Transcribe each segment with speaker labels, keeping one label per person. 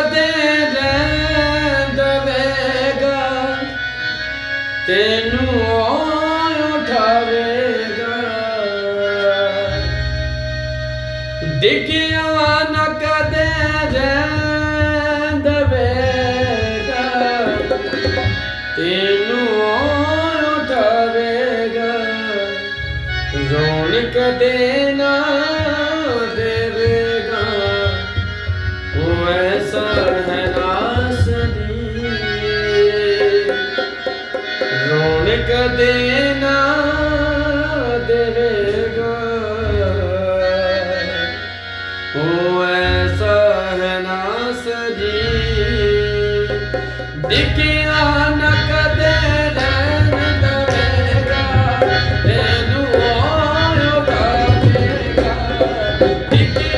Speaker 1: ਕਦੇ ਰਹਿੰਦ ਵੇਗਾ ਤੈਨੂੰ ਉਹ ਉਠਾਵੇਗਾ ਡਿੱਗਿਆ ਨਾ ਕਦੇ ਰਹਿੰਦ ਵੇਗਾ ਤੈਨੂੰ ਉਠਾਵੇਗਾ ਰੌਣਕ ਦੇ ਨਾ ਕਦੇ ਨਾ ਦੇਵੇਗਾ। ਉਹ ਐਸਾ ਹੈ ਨਾਸਦੀ ਦਿਖਿਆ ਨਾ ਕਦੇ ਰਹਿਣ ਦਵੇਗਾ। ਤੈਨੂੰ ਉਹ ਉਠਾਵੇਗਾ ਦਿਖਿਆ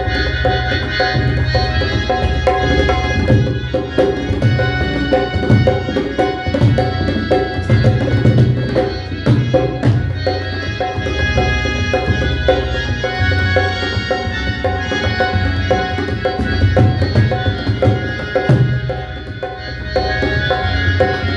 Speaker 1: Thank you.